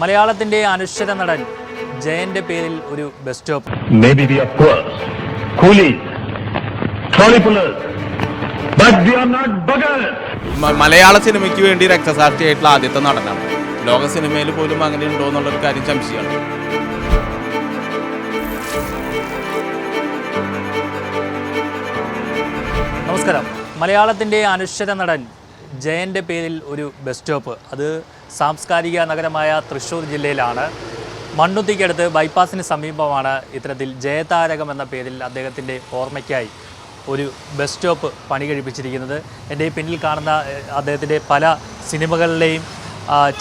മലയാളത്തിന്റെ അനശ്വര നടൻ ജയന്റെ പേരിൽ ഒരു bus stop Maybe we are poor, coolies, trolley pullers, but we are not മലയാള സിനിമയ്ക്ക് വേണ്ടി രക്തസാക്ഷിയായിട്ടുള്ള ആദ്യത്തെ നടനാണ്. ലോക സിനിമയിൽ പോലും അങ്ങനെ ഉണ്ടോ എന്നുള്ളൊരു കാര്യം സംശയമാണ് നമസ്കാരം. മലയാളത്തിന്റെ അനശ്വര നടൻ ജയന്റെ പേരിൽ ഒരു ബസ് സ്റ്റോപ്പ്. അത് സാംസ്കാരിക നഗരമായ തൃശ്ശൂർ ജില്ലയിലാണ്. മണ്ണുത്തിക്കടുത്ത് ബൈപ്പാസിന് സമീപമാണ് ഇത്തരത്തിൽ ജയതാരകം എന്ന പേരിൽ അദ്ദേഹത്തിന്റെ ഓർമ്മയ്ക്കായി ഒരു ബസ് സ്റ്റോപ്പ് പണി കഴിപ്പിച്ചിരിക്കുന്നത്. എന്റെ പിന്നിൽ കാണുന്ന അദ്ദേഹത്തിന്റെ പല സിനിമകളിലെയും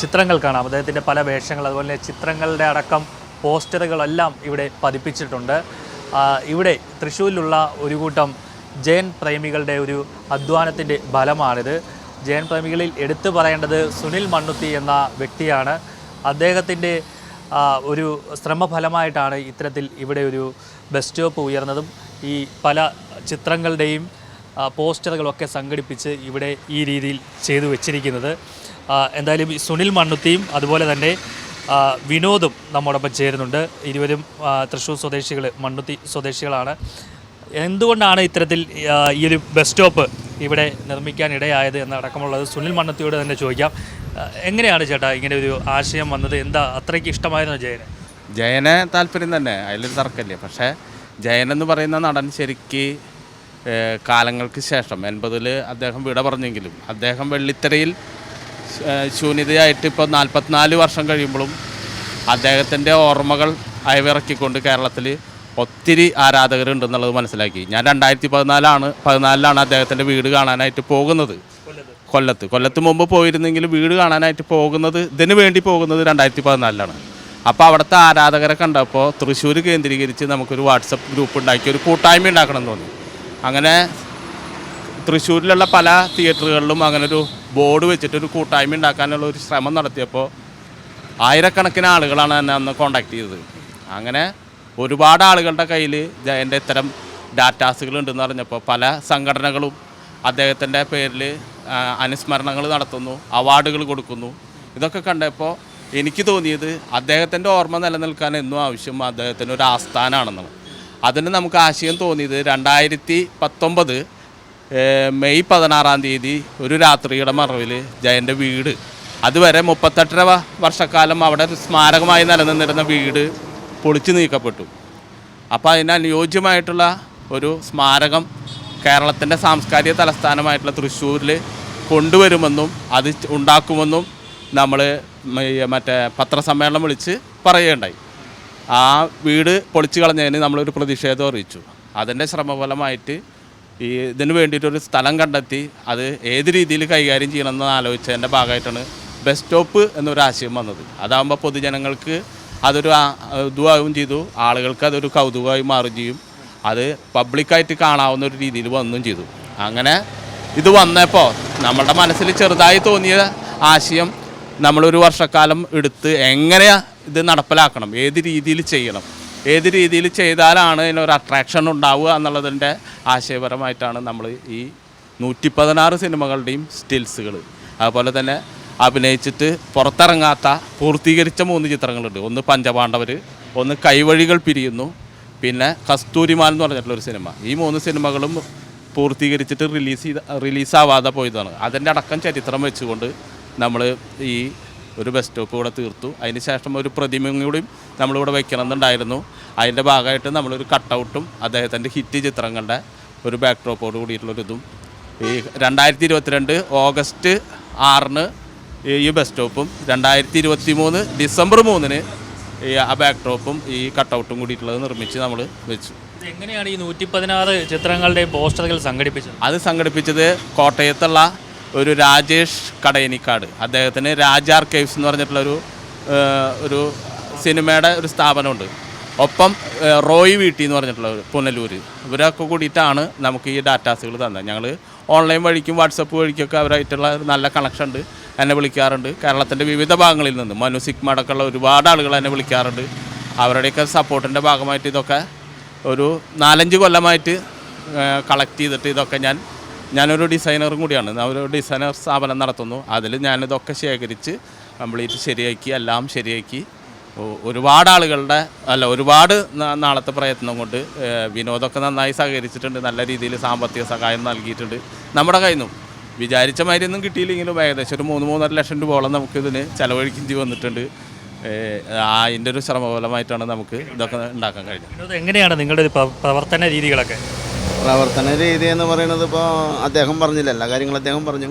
ചിത്രങ്ങൾ കാണാം. അദ്ദേഹത്തിന്റെ പല വേഷങ്ങൾ അതുപോലെ തന്നെ ചിത്രങ്ങളുടെ അടക്കം പോസ്റ്ററുകളെല്ലാം ഇവിടെ പതിപ്പിച്ചിട്ടുണ്ട്. ഇവിടെ തൃശ്ശൂരിലുള്ള ഒരു കൂട്ടം ജയൻ പ്രേമികളുടെ ഒരു അധ്വാനത്തിന്റെ ഫലമാണിത്. ജയൻ പ്രേമികളിൽ എടുത്തു പറയേണ്ടത് സുനിൽ മണ്ണുത്തി എന്ന വ്യക്തിയാണ്. അദ്ദേഹത്തിന്റെ ഒരു ശ്രമഫലമായിട്ടാണ് ഇത്തരത്തിൽ ഇവിടെ ഒരു ബസ് സ്റ്റോപ്പ് ഉയർന്നതും ഈ പല ചിത്രങ്ങളുടെയും പോസ്റ്ററുകളൊക്കെ സംഘടിപ്പിച്ച് ഇവിടെ ഈ രീതിയിൽ ചെയ്തു വെച്ചിരിക്കുന്നത്. എന്തായാലും സുനിൽ മണ്ണുത്തിയും അതുപോലെ തന്നെ വിനോദും നമ്മോടൊപ്പം ചേരുന്നുണ്ട്. ഇരുവരും തൃശ്ശൂർ സ്വദേശികൾ മണ്ണുത്തി സ്വദേശികളാണ്. എന്തുകൊണ്ടാണ് ഇത്തരത്തിൽ ഈ ഒരു ബസ് സ്റ്റോപ്പ് ഇവിടെ നിർമ്മിക്കാൻ ഇടയായത് എന്നടക്കമുള്ളത് സുനിൽ മണ്ണത്തിയോട് തന്നെ ചോദിക്കാം. എങ്ങനെയാണ് ചേട്ടാ ഇങ്ങനെ ഒരു ആശയം വന്നത്? എന്താ അത്രയ്ക്ക് ഇഷ്ടമായിരുന്നു ജയന്? ജയനെ താല്പര്യം തന്നെ. അതിലൊരു തർക്കമില്ല. പക്ഷേ ജയനെന്ന് പറയുന്ന നടൻ ശരിക്ക് കാലങ്ങൾക്ക് ശേഷം എൺപതിൽ അദ്ദേഹം വിട പറഞ്ഞെങ്കിലും അദ്ദേഹം വെള്ളിത്തിരയിൽ ശൂന്യതയായിട്ട് ഇപ്പോൾ നാൽപ്പത്തിനാല് വർഷം കഴിയുമ്പോഴും അദ്ദേഹത്തിന്റെ ഓർമ്മകൾ അയവിറക്കിക്കൊണ്ട് കേരളത്തിൽ ഒത്തിരി ആരാധകരുണ്ടെന്നുള്ളത് മനസ്സിലാക്കി. ഞാൻ രണ്ടായിരത്തി പതിനാലാണ് പതിനാലിലാണ് അദ്ദേഹത്തിന്റെ വീട് കാണാനായിട്ട് പോകുന്നത്. കൊല്ലത്ത്. കൊല്ലത്ത് മുമ്പ് പോയിരുന്നെങ്കിൽ വീട് കാണാനായിട്ട് പോകുന്നത് ഇതിന് വേണ്ടി പോകുന്നത് രണ്ടായിരത്തി പതിനാലിലാണ് അപ്പോൾ അവിടുത്തെ ആരാധകരെ കണ്ടപ്പോൾ തൃശ്ശൂർ കേന്ദ്രീകരിച്ച് നമുക്കൊരു വാട്സപ്പ് ഗ്രൂപ്പ് ഉണ്ടാക്കി ഒരു കൂട്ടായ്മ ഉണ്ടാക്കണം തോന്നി. അങ്ങനെ തൃശ്ശൂരിലുള്ള പല തിയേറ്ററുകളിലും അങ്ങനെ ഒരു ബോർഡ് വെച്ചിട്ട് ഒരു കൂട്ടായ്മ ഉണ്ടാക്കാനുള്ള ഒരു ശ്രമം നടത്തിയപ്പോൾ ആയിരക്കണക്കിന് ആളുകളാണ് എന്നെ അന്ന് കോണ്ടാക്ട് ചെയ്തത്. അങ്ങനെ ഒരുപാട് ആളുകളുടെ കയ്യിൽ എന്റെ ഇത്തരം ഡാറ്റാസുകൾ ഉണ്ടെന്ന് അറിഞ്ഞപ്പോൾ പല സംഘടനകളും അദ്ദേഹത്തിന്റെ പേരിൽ അനുസ്മരണങ്ങൾ നടത്തുന്നു അവാർഡുകൾ കൊടുക്കുന്നു. ഇതൊക്കെ കണ്ടപ്പോൾ എനിക്ക് തോന്നിയത് അദ്ദേഹത്തിന്റെ ഓർമ്മ നിലനിൽക്കാൻ എന്നും ആവശ്യം അദ്ദേഹത്തിന് ഒരു ആസ്ഥാനാണെന്നാണ്. അതിന് നമുക്ക് ആശയം തോന്നിയത് രണ്ടായിരത്തി പത്തൊമ്പത് മെയ് പതിനാറാം തീയതി ഒരു രാത്രിയുടെ മറവിൽ ജയന്റെ വീട്. അതുവരെ മുപ്പത്തെട്ടര വർഷക്കാലം അവിടെ സ്മാരകമായി നിലനിന്നിരുന്ന വീട് പൊളിച്ചു നീക്കപ്പെട്ടു. അപ്പോൾ അതിന് അനുയോജ്യമായിട്ടുള്ള ഒരു സ്മാരകം കേരളത്തിന്റെ സാംസ്കാരിക തലസ്ഥാനമായിട്ടുള്ള തൃശ്ശൂരിൽ കൊണ്ടുവരുമെന്നും അത് ഉണ്ടാക്കുമെന്നും നമ്മൾ മറ്റേ പത്രസമ്മേളനം വിളിച്ച് പറയുകയുണ്ടായി. ആ വീട് പൊളിച്ചു കളഞ്ഞതിന് നമ്മളൊരു പ്രതിഷേധം അറിയിച്ചു. അതിന്റെ ശ്രമഫലമായിട്ട് ഈ ഇതിന് വേണ്ടിയിട്ടൊരു സ്ഥലം കണ്ടെത്തി അത് ഏത് രീതിയിൽ കൈകാര്യം ചെയ്യണമെന്ന് ആലോചിച്ചതിന്റെ ഭാഗമായിട്ടാണ് ബസ് സ്റ്റോപ്പ് എന്നൊരു ആശയം വന്നത്. അതാകുമ്പോൾ പൊതുജനങ്ങൾക്ക് അതൊരു ഇതുമാവുകയും ചെയ്തു. ആളുകൾക്ക് അതൊരു കൗതുകമായി മാറുകയും ചെയ്യും. അത് പബ്ലിക്കായിട്ട് കാണാവുന്ന ഒരു രീതിയിൽ വന്നും ചെയ്തു. അങ്ങനെ ഇത് വന്നപ്പോൾ നമ്മളുടെ മനസ്സിൽ ചെറുതായി തോന്നിയ ആശയം നമ്മളൊരു വർഷക്കാലം എടുത്ത് എങ്ങനെ ഇത് നടപ്പിലാക്കണം? ഏത് രീതിയിൽ ചെയ്യണം? ഏത് രീതിയിൽ ചെയ്താലാണ് ഇതിനൊരു അട്രാക്ഷൻ ഉണ്ടാവുക എന്നുള്ളതിന്റെ ആശയപരമായിട്ടാണ് നമ്മൾ ഈ നൂറ്റി പതിനാറ് സിനിമകളുടെയും സ്റ്റിൽസുകൾ അതുപോലെ തന്നെ അഭിനയിച്ചിട്ട് പുറത്തിറങ്ങാത്ത പൂർത്തീകരിച്ച മൂന്ന് ചിത്രങ്ങളുണ്ട്. ഒന്ന് പഞ്ചപാണ്ഡവർ ഒന്ന് കൈവഴികൾ പിരിയുന്നു പിന്നെ കസ്തൂരിമാൻ എന്ന് പറഞ്ഞിട്ടുള്ള ഒരു സിനിമ. ഈ മൂന്ന് സിനിമകളും പൂർത്തീകരിച്ചിട്ട് റിലീസ് ചെയ്ത റിലീസാവാതെ പോയതാണ്. അതിന്റെ അടക്കം ചരിത്രം വെച്ചുകൊണ്ട് നമ്മൾ ഈ ഒരു ബസ് സ്റ്റോപ്പ് ഇവിടെ തീർത്തു. അതിന് ശേഷം ഒരു പ്രതിമയും കൂടിയും നമ്മളിവിടെ വെക്കണമെന്നുണ്ടായിരുന്നു. അതിന്റെ ഭാഗമായിട്ട് നമ്മളൊരു കട്ടൗട്ടും അദ്ദേഹത്തിന്റെ ഹിറ്റ് ചിത്രങ്ങളുടെ ഒരു ബാക്ക് ഡ്രോപ്പോട് കൂടിയിട്ടുള്ളൊരിതും. ഈ രണ്ടായിരത്തി ഇരുപത്തിരണ്ട് ഓഗസ്റ്റ് ആറിന് ഈ- ബസ് സ്റ്റോപ്പും രണ്ടായിരത്തി ഇരുപത്തി മൂന്ന് ഡിസംബർ മൂന്നിന് ഈ ആ ബാക്ക് ടോപ്പും ഈ കട്ടൗട്ടും കൂടിയിട്ടുള്ളത് നിർമ്മിച്ച് നമ്മൾ വെച്ചു. എങ്ങനെയാണ് ഈ നൂറ്റി പതിനാറ് ചിത്രങ്ങളുടെ പോസ്റ്ററുകൾ സംഘടിപ്പിച്ചത്? അത് സംഘടിപ്പിച്ചത് കോട്ടയത്തുള്ള ഒരു രാജേഷ് കടയനിക്കാട്. അദ്ദേഹത്തിന് രാജ ആർക്കൈവ്സ് എന്ന് പറഞ്ഞിട്ടുള്ള ഒരു ഒരു സിനിമയുടെ ഒരു സ്ഥാപനമുണ്ട്. ഒപ്പം റോയ് വീട്ടി എന്ന് പറഞ്ഞിട്ടുള്ള പുനലൂർ ഇവരൊക്കെ കൂടിയിട്ടാണ് നമുക്ക് ഈ ഡാറ്റാസുകൾ തന്നത്. ഞങ്ങൾ ഓൺലൈൻ വഴിക്കും വാട്സപ്പ് വഴിക്കൊക്കെ അവരായിട്ടുള്ള നല്ല കണക്ഷൻ ഉണ്ട്. എന്നെ വിളിക്കാറുണ്ട്. കേരളത്തിന്റെ വിവിധ ഭാഗങ്ങളിൽ നിന്ന് മനു സിഗ്മ അടക്കമുള്ള ഒരുപാട് ആളുകൾ എന്നെ വിളിക്കാറുണ്ട്. അവരുടെയൊക്കെ സപ്പോർട്ടിന്റെ ഭാഗമായിട്ട് ഇതൊക്കെ ഒരു നാലഞ്ച് കൊല്ലമായിട്ട് കളക്ട് ചെയ്തിട്ട് ഇതൊക്കെ ഞാൻ ഞാനൊരു ഡിസൈനറും കൂടിയാണ്. ഒരു ഡിസൈനർ സ്ഥാപനം നടത്തുന്നു. അതിൽ ഞാനിതൊക്കെ ശേഖരിച്ച് കംപ്ലീറ്റ് ശരിയാക്കി എല്ലാം ശരിയാക്കി. ഒരുപാട് ആളുകളുടെ അല്ല ഒരുപാട് നാളത്തെ പ്രയത്നം കൊണ്ട് വിനോദമൊക്കെ നന്നായി സഹകരിച്ചിട്ടുണ്ട്. നല്ല രീതിയിൽ സാമ്പത്തിക സഹായം നൽകിയിട്ടുണ്ട് നമ്മുടെ കയ്യിൽ നിന്നും. വിചാരിച്ച മാതിരി ഒന്നും കിട്ടിയില്ലെങ്കിലും ഏകദേശം ഒരു മൂന്ന് മൂന്നര ലക്ഷം രൂപയോളം നമുക്ക് ഇതിന് ചിലവഴിക്കേണ്ടി വന്നിട്ടുണ്ട്. അതിന്റെ ഒരു ശ്രമഫലമായിട്ടാണ് നമുക്ക് ഇതൊക്കെ ഉണ്ടാക്കാൻ കഴിഞ്ഞത്. എങ്ങനെയാണ് നിങ്ങളുടെ ഒരു പ്രവർത്തന രീതികളൊക്കെ? പ്രവർത്തന രീതി എന്ന് പറയുന്നത് ഇപ്പോൾ അദ്ദേഹം പറഞ്ഞില്ല. എല്ലാ കാര്യങ്ങളും അദ്ദേഹം പറഞ്ഞു.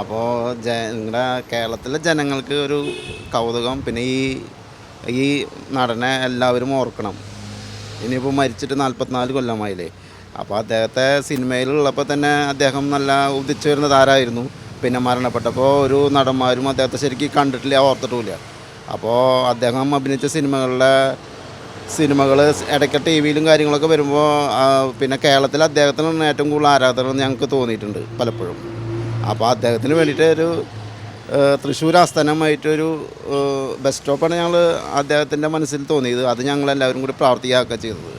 അപ്പോൾ ജ നിങ്ങളുടെ കേരളത്തിലെ ജനങ്ങൾക്ക് ഒരു കൗതുകം പിന്നെ ഈ ഈ നടനെ എല്ലാവരും ഓർക്കണം. ഇനിയിപ്പോൾ മരിച്ചിട്ട് നാൽപ്പത്തിനാല് കൊല്ലമായില്ലേ? അപ്പോൾ അദ്ദേഹത്തെ സിനിമയിലുള്ളപ്പോൾ തന്നെ അദ്ദേഹം നല്ല ഉദിച്ചു വരുന്ന താരമായിരുന്നു. പിന്നെ മരണപ്പെട്ടപ്പോൾ ഒരു നടന്മാരും അദ്ദേഹത്തെ ശരിക്കും കണ്ടിട്ടില്ല ഓർത്തിട്ടുമില്ല. അപ്പോൾ അദ്ദേഹം അഭിനയിച്ച സിനിമകളുടെ സിനിമകൾ ഇടയ്ക്ക് ടി വിയിലും കാര്യങ്ങളൊക്കെ വരുമ്പോൾ പിന്നെ കേരളത്തിൽ അദ്ദേഹത്തിനാണ് ഏറ്റവും കൂടുതൽ ആരാധകർ ഞങ്ങൾക്ക് തോന്നിയിട്ടുണ്ട് പലപ്പോഴും. അപ്പോൾ അദ്ദേഹത്തിന് വേണ്ടിയിട്ട് ഒരു തൃശ്ശൂർ ആസ്ഥാനമായിട്ടൊരു ബസ് സ്റ്റോപ്പാണ് ഞങ്ങൾ അദ്ദേഹത്തിന്റെ മനസ്സിൽ തോന്നിയത്. അത് ഞങ്ങളെല്ലാവരും കൂടി പ്രാവർത്തികമാക്കുക ചെയ്തത്.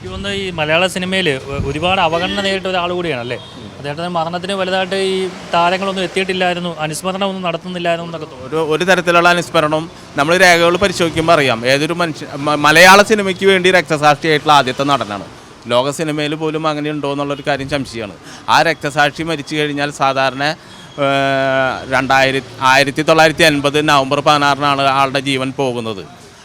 എനിക്ക് തോന്നുന്നു ഈ മലയാള സിനിമയിൽ ഒരുപാട് അവഗണന നേരിട്ട ഒരാൾ കൂടിയാണ് അല്ലേ? അദ്ദേഹത്തിന് മരണത്തിന് വലുതായിട്ട് ഈ താരങ്ങളൊന്നും എത്തിയിട്ടില്ലായിരുന്നു അനുസ്മരണം ഒന്നും നടത്തുന്നില്ലായിരുന്നു എന്നൊക്കെ ഒരു ഒരു തരത്തിലുള്ള അനുസ്മരണം നമ്മൾ രേഖകൾ പരിശോധിക്കുമ്പോൾ അറിയാം. ഏതൊരു മനുഷ്യ മലയാള സിനിമയ്ക്ക് വേണ്ടി രക്തസാക്ഷിയായിട്ടുള്ള ആദ്യത്തെ നടനാണ്. ലോക സിനിമയിൽ പോലും അങ്ങനെ ഉണ്ടോ എന്നുള്ളൊരു കാര്യം സംശയമാണ്. ആ രക്തസാക്ഷി മരിച്ചു കഴിഞ്ഞാൽ സാധാരണ രണ്ടായിരത്തി ആയിരത്തി തൊള്ളായിരത്തി എൺപത് നവംബർ പതിനാറിനാണ് ആളുടെ ജീവൻ പോകുന്നത്.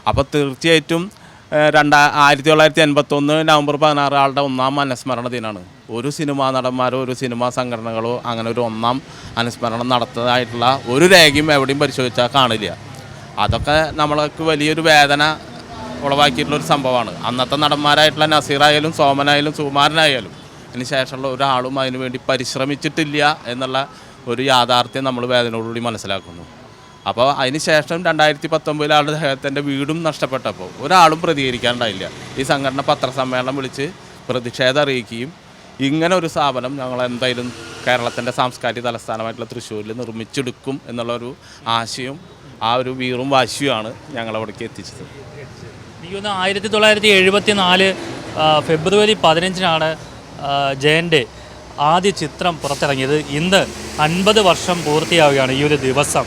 അപ്പോൾ തീർച്ചയായിട്ടും രണ്ടാ ആയിരത്തി തൊള്ളായിരത്തി എൺപത്തൊന്ന് നവംബർ പതിനാറ് ആളുടെ ഒന്നാം അനുസ്മരണ ദിനമാണ് ഒരു സിനിമാ നടന്മാരോ ഒരു സിനിമാ സംഘടനകളോ അങ്ങനെ ഒരു ഒന്നാം അനുസ്മരണം നടത്തതായിട്ടുള്ള ഒരു രേഖയും എവിടെയും പരിശോധിച്ചാൽ കാണില്ല. അതൊക്കെ നമ്മൾക്ക് വലിയൊരു വേദന ഉളവാക്കിയിട്ടുള്ള ഒരു സംഭവമാണ്. അന്നത്തെ നടന്മാരായിട്ടുള്ള നസീറായാലും സോമനായാലും സുകുമാരനായാലും അതിന് ശേഷമുള്ള ഒരാളും അതിനുവേണ്ടി പരിശ്രമിച്ചിട്ടില്ല എന്നുള്ള ഒരു യാഥാർത്ഥ്യം നമ്മൾ വേദനയോടുകൂടി മനസ്സിലാക്കുന്നു. അപ്പോൾ അതിന് ശേഷം രണ്ടായിരത്തി പത്തൊമ്പതിൽ ആളുടെ അദ്ദേഹത്തിന്റെ വീടും നഷ്ടപ്പെട്ടപ്പോൾ ഒരാളും പ്രതികരിക്കാനുണ്ടായില്ല ഈ സംഘടന പത്രസമ്മേളനം വിളിച്ച് പ്രതിഷേധം അറിയിക്കുകയും ഇങ്ങനെ ഒരു സ്ഥാപനം ഞങ്ങൾ എന്തായാലും കേരളത്തിന്റെ സാംസ്കാരിക തലസ്ഥാനമായിട്ടുള്ള തൃശ്ശൂരിൽ നിർമ്മിച്ചെടുക്കും എന്നുള്ളൊരു ആശയവും ആ ഒരു വീറും വാശിയുമാണ് ഞങ്ങളവിടേക്ക് എത്തിച്ചത്. എനിക്ക് തോന്നുന്നു ആയിരത്തി തൊള്ളായിരത്തി എഴുപത്തി നാല് ഫെബ്രുവരി പതിനഞ്ചിനാണ് ജയന്റെ ആദ്യ ചിത്രം പുറത്തിറങ്ങിയത്. ഇന്ന് അൻപത് വർഷം പൂർത്തിയാവുകയാണ് ഈ ഒരു ദിവസം.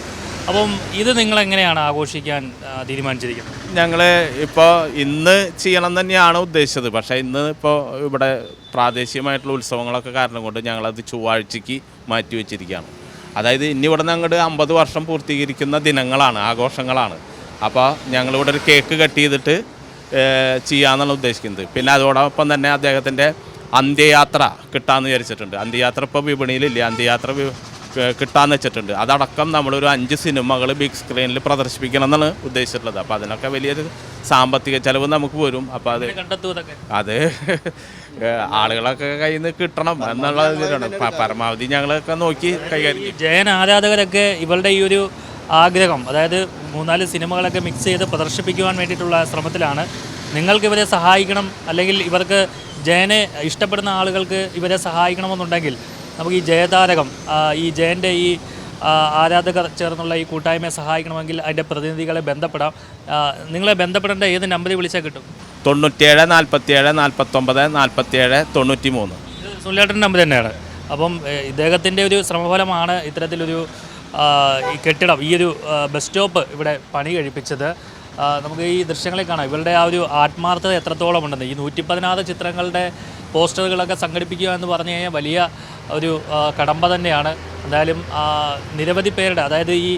അപ്പം ഇത് നിങ്ങൾ എങ്ങനെയാണ് ആഘോഷിക്കാൻ തീരുമാനിച്ചിരിക്കുന്നത്? ഞങ്ങൾ ഇപ്പോൾ ഇന്ന് ചെയ്യണം തന്നെയാണ് ഉദ്ദേശിച്ചത്. പക്ഷേ ഇന്ന് ഇപ്പോൾ ഇവിടെ പ്രാദേശികമായിട്ടുള്ള ഉത്സവങ്ങളൊക്കെ കാരണം കൊണ്ട് ഞങ്ങളത് ചൊവ്വാഴ്ചയ്ക്ക് മാറ്റി വെച്ചിരിക്കുകയാണ്. അതായത് ഇനി ഇവിടെ നിന്ന് അങ്ങോട്ട് അമ്പത് വർഷം പൂർത്തീകരിക്കുന്ന ദിനങ്ങളാണ് ആഘോഷങ്ങളാണ്. അപ്പോൾ ഞങ്ങളിവിടെ ഒരു കേക്ക് കട്ട് ചെയ്തിട്ട് ചെയ്യാമെന്നാണ് ഉദ്ദേശിക്കുന്നത്. പിന്നെ അതോടൊപ്പം തന്നെ അദ്ദേഹത്തിന്റെ അന്ത്യയാത്ര കിട്ടാമെന്ന് വിചാരിച്ചിട്ടുണ്ട്. അന്ത്യയാത്ര ഇപ്പോൾ വിപണിയിലില്ല. അന്ത്യയാത്ര കിട്ടാന്ന് വെച്ചിട്ടുണ്ട്. അതടക്കം നമ്മളൊരു അഞ്ച് സിനിമകൾ ബിഗ് സ്ക്രീനിൽ പ്രദർശിപ്പിക്കണം എന്നാണ് ഉദ്ദേശിച്ചിട്ടുള്ളത്. അപ്പോൾ അതിനൊക്കെ വലിയൊരു സാമ്പത്തിക ചെലവ് നമുക്ക് വരും. അപ്പോൾ അത് അത്. ആളുകളൊക്കെ കയ്യിൽ നിന്ന് കിട്ടണം എന്നുള്ള ഇതിലാണ് പരമാവധി ഞങ്ങളൊക്കെ നോക്കി കൈകാര്യം ജയൻ ആരാധകരൊക്കെ ഇവരുടെ ഈ ഒരു ആഗ്രഹം അതായത് മൂന്നാൽ സിനിമകളൊക്കെ മിക്സ് ചെയ്ത് പ്രദർശിപ്പിക്കുവാൻ വേണ്ടിയിട്ടുള്ള ശ്രമത്തിലാണ്. നിങ്ങൾക്ക് ഇവരെ സഹായിക്കണം അല്ലെങ്കിൽ ഇവർക്ക് ജയനെ ഇഷ്ടപ്പെടുന്ന ആളുകൾക്ക് ഇവരെ സഹായിക്കണമെന്നുണ്ടെങ്കിൽ നമുക്ക് ഈ ജയതാരകം ഈ ജയന്റെ ഈ ആരാധകർ ചേർന്നുള്ള ഈ കൂട്ടായ്മയെ സഹായിക്കണമെങ്കിൽ അതിന്റെ പ്രതിനിധികളെ ബന്ധപ്പെടാം. നിങ്ങളെ ബന്ധപ്പെടേണ്ട ഏത് നമ്പറിൽ വിളിച്ചാൽ കിട്ടും? തൊണ്ണൂറ്റിയേഴ് നാൽപ്പത്തിയേഴ് നാൽപ്പത്തൊമ്പത് നാൽപ്പത്തിയേഴ് തൊണ്ണൂറ്റി മൂന്ന് സുനിലേട്ടന്റെ നമ്പർ തന്നെയാണ്. അപ്പം ഇദ്ദേഹത്തിന്റെ ഒരു ശ്രമഫലമാണ് ഇത്തരത്തിലൊരു ഈ കെട്ടിടം ഈ ഒരു ബസ് സ്റ്റോപ്പ് ഇവിടെ പണി കഴിപ്പിച്ചത്. നമുക്ക് ഈ ദൃശ്യങ്ങളെ കാണാം. ഇവരുടെ ആ ഒരു ആത്മാർത്ഥത എത്രത്തോളം ഉണ്ടെന്ന്. ഈ നൂറ്റി പതിനാറ് ചിത്രങ്ങളുടെ പോസ്റ്ററുകളൊക്കെ സംഘടിപ്പിക്കുക എന്ന് പറഞ്ഞു കഴിഞ്ഞാൽ വലിയ ഒരു കടമ്പ തന്നെയാണ്. എന്തായാലും നിരവധി പേരുടെ അതായത് ഈ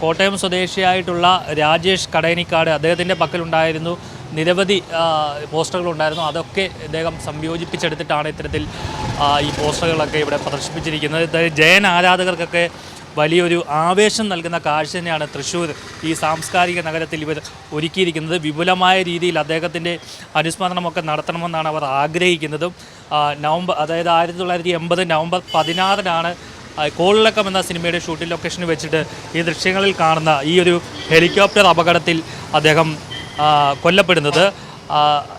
കോട്ടയം സ്വദേശിയായിട്ടുള്ള രാജേഷ് കടയനിക്കാട് അദ്ദേഹത്തിന്റെ പക്കലുണ്ടായിരുന്നു. നിരവധി പോസ്റ്ററുകളുണ്ടായിരുന്നു. അതൊക്കെ ഇദ്ദേഹം സംയോജിപ്പിച്ചെടുത്തിട്ടാണ് ഇത്തരത്തിൽ ഈ പോസ്റ്ററുകളൊക്കെ ഇവിടെ പ്രദർശിപ്പിച്ചിരിക്കുന്നത്. ജയൻ ആരാധകർക്കൊക്കെ വലിയൊരു ആവേശം നൽകുന്ന കാഴ്ച തന്നെയാണ് തൃശ്ശൂർ ഈ സാംസ്കാരിക നഗരത്തിൽ ഇവർ ഒരുക്കിയിരിക്കുന്നത്. വിപുലമായ രീതിയിൽ അദ്ദേഹത്തിന്റെ അനുസ്മരണമൊക്കെ നടത്തണമെന്നാണ് അവർ ആഗ്രഹിക്കുന്നതും. നവംബർ അതായത് ആയിരത്തി തൊള്ളായിരത്തി എൺപത് നവംബർ പതിനാറിനാണ് കോളിളക്കം എന്ന സിനിമയുടെ ഷൂട്ടിംഗ് ലൊക്കേഷനിൽ വെച്ചിട്ട് ഈ ദൃശ്യങ്ങളിൽ കാണുന്ന ഈ ഒരു ഹെലികോപ്റ്റർ അപകടത്തിൽ അദ്ദേഹം കൊല്ലപ്പെടുന്നത്.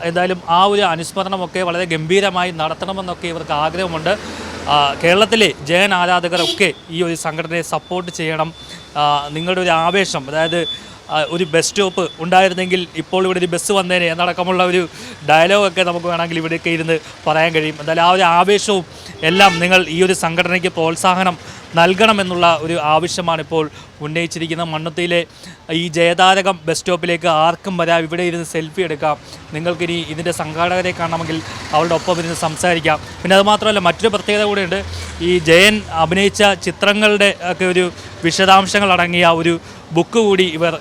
എന്തായാലും ആ ഒരു അനുസ്മരണമൊക്കെ വളരെ ഗംഭീരമായി നടത്തണമെന്നൊക്കെ ഇവർക്ക് ആഗ്രഹമുണ്ട്. കേരളത്തിലെ ജയൻ ആരാധകരൊക്കെ ഈ ഒരു സംഘടനയെ സപ്പോർട്ട് ചെയ്യണം. നിങ്ങളുടെ ഒരു ആവേശം അതായത് ഒരു ബസ് സ്റ്റോപ്പ് ഉണ്ടായിരുന്നെങ്കിൽ ഇപ്പോൾ ഇവിടെ ഒരു ബസ് വന്നേനെ എന്നടക്കമുള്ള ഒരു ഡയലോഗൊക്കെ നമുക്ക് വേണമെങ്കിൽ ഇവിടെയൊക്കെ ഇരുന്ന് പറയാൻ കഴിയും. എന്തായാലും ആ ഒരു ആവേശവും എല്ലാം നിങ്ങൾ ഈ ഒരു സംഘടനയ്ക്ക് പ്രോത്സാഹനം നൽകണമെന്നുള്ള ഒരു ആവശ്യമാണ് ഇപ്പോൾ ഉന്നയിച്ചിരിക്കുന്ന മണ്ണുത്തിയിലെ ഈ ജയതാരകം ബസ് സ്റ്റോപ്പിലേക്ക് ആർക്കും വരാം ഇവിടെ ഇരുന്ന് സെൽഫി എടുക്കാം. നിങ്ങൾക്കിനി ഇതിന്റെ സംഘാടകരെ കാണണമെങ്കിൽ അവരുടെ ഒപ്പം ഇരുന്ന് സംസാരിക്കാം. പിന്നെ അതുമാത്രമല്ല മറ്റൊരു പ്രത്യേകത കൂടെയുണ്ട്. ഈ ജയൻ അഭിനയിച്ച ചിത്രങ്ങളുടെ ഒക്കെ ഒരു വിശദാംശങ്ങൾ അടങ്ങിയ ഒരു ബുക്ക് കൂടി ഇവർ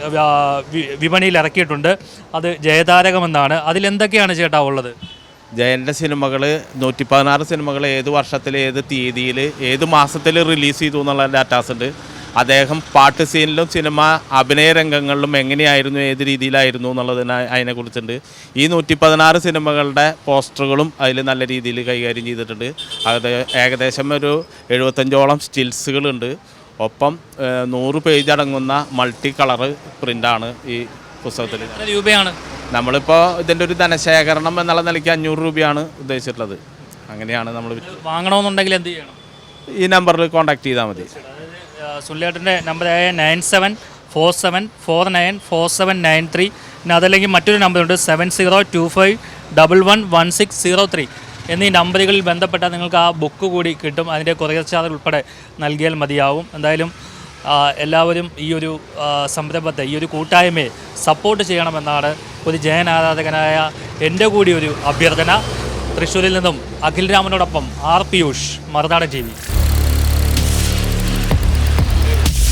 വിപണിയിൽ ഇറക്കിയിട്ടുണ്ട്. അത് ജയതാരകമെന്നാണ്. അതിലെന്തൊക്കെയാണ് ചേട്ടാ ഉള്ളത്? ജയന്റെ സിനിമകൾ നൂറ്റി പതിനാറ് സിനിമകൾ ഏത് വർഷത്തിൽ ഏത് തീയതിയിൽ ഏത് മാസത്തിൽ റിലീസ് ചെയ്തു എന്നുള്ള ഡാറ്റാസ് ഉണ്ട്. അദ്ദേഹം പാട്ട് സീനിലും സിനിമ അഭിനയ രംഗങ്ങളിലും എങ്ങനെയായിരുന്നു ഏത് രീതിയിലായിരുന്നു എന്നുള്ളതിന് അതിനെക്കുറിച്ചുണ്ട്. ഈ നൂറ്റി പതിനാറ് സിനിമകളുടെ പോസ്റ്ററുകളും അതിൽ നല്ല രീതിയിൽ കൈകാര്യം ചെയ്തിട്ടുണ്ട്. അത് ഏകദേശം ഒരു എഴുപത്തഞ്ചോളം സ്റ്റിൽസുകളുണ്ട് ഒപ്പം നൂറ് പേജ് അടങ്ങുന്ന മൾട്ടി കളറ് പ്രിന്റാണ് ഈ പുസ്തകത്തിൽ. രൂപയാണ്? നമ്മളിപ്പോൾ ഇതിന്റെ ഒരു ധനശേഖരണം എന്നുള്ള നിലയ്ക്ക് അഞ്ഞൂറ് രൂപയാണ് ഉദ്ദേശിച്ചിട്ടുള്ളത്. അങ്ങനെയാണ് നമ്മൾ വാങ്ങണമെന്നുണ്ടെങ്കിൽ എന്ത് ചെയ്യണം? ഈ നമ്പറിൽ കോൺടാക്ട് ചെയ്താൽ മതി. സുല്ലേട്ടന്റെ നമ്പറായ nine seven four seven four nine four seven nine three പിന്നെ അതല്ലെങ്കിൽ മറ്റൊരു നമ്പറുണ്ട് seven zero two five double one one six zero three എന്നീ നമ്പറുകളിൽ ബന്ധപ്പെട്ടാൽ നിങ്ങൾക്ക് ആ ബുക്ക് കൂടി കിട്ടും. അതിന്റെ കൊറിയർ ചാർജ് ഉൾപ്പെടെ നൽകിയാൽ മതിയാവും. എന്തായാലും എല്ലാവരും ഈ ഒരു സംരംഭത്തെ ഈ ഒരു കൂട്ടായ്മയെ സപ്പോർട്ട് ചെയ്യണമെന്നാണ് ഒരു ജയൻ ആരാധകനായ എന്റെ കൂടി ഒരു അഭ്യർത്ഥന. തൃശ്ശൂരിൽ നിന്നും Akhil രാമനോടൊപ്പം R Piyush Marunadan T V.